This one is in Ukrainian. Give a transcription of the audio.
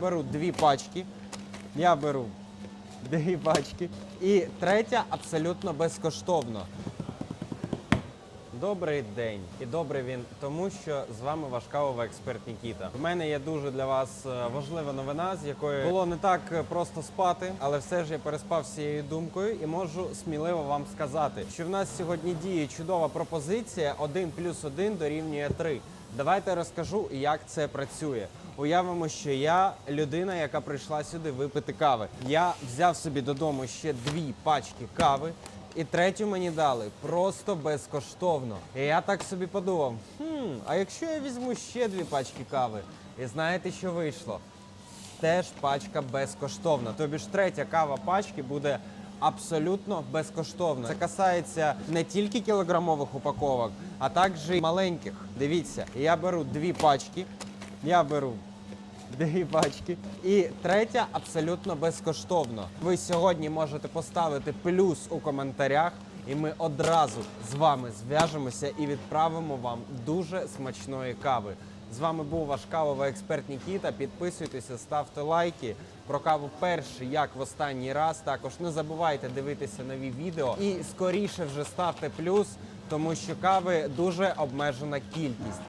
Беру дві пачки. Я беру дві пачки. І третя абсолютно безкоштовно. Добрий день. І добрий він тому, що з вами ваш кавовий експерт Нікіта. У мене є дуже для вас е, важлива новина, з якої було не так е, просто спати, але все ж я переспав з цією думкою і можу сміливо вам сказати, що в нас сьогодні діє чудова пропозиція 1 плюс 1 дорівнює 3. Давайте розкажу, як це працює. Уявимо, що я людина, яка прийшла сюди випити кави. Я взяв собі додому ще дві пачки кави. І третю мені дали просто безкоштовно. І я так собі подумав: хм, а якщо я візьму ще дві пачки кави, і знаєте, що вийшло? Теж пачка безкоштовна. Тобі ж третя кава пачки буде абсолютно безкоштовна. Це касається не тільки кілограмових упаковок, а також і маленьких. Дивіться, я беру дві пачки, я беру Дві пачки. І третя абсолютно безкоштовно. Ви сьогодні можете поставити плюс у коментарях, і ми одразу з вами зв'яжемося і відправимо вам дуже смачної кави. З вами був ваш кавовий експерт Нікіта. Підписуйтеся, ставте лайки. Про каву перший, як в останній раз. Також не забувайте дивитися нові відео і скоріше вже ставте плюс, тому що кави дуже обмежена кількість.